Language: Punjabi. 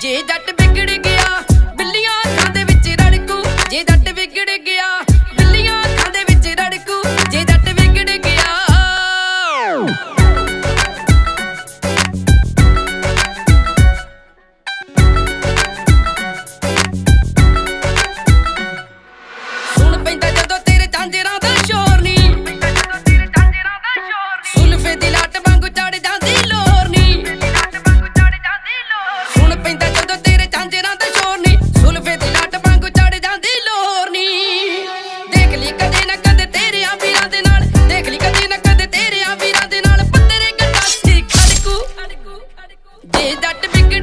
ਜੇ ਜੱਟ ਵਿਗੜ ਗਿਆ that the big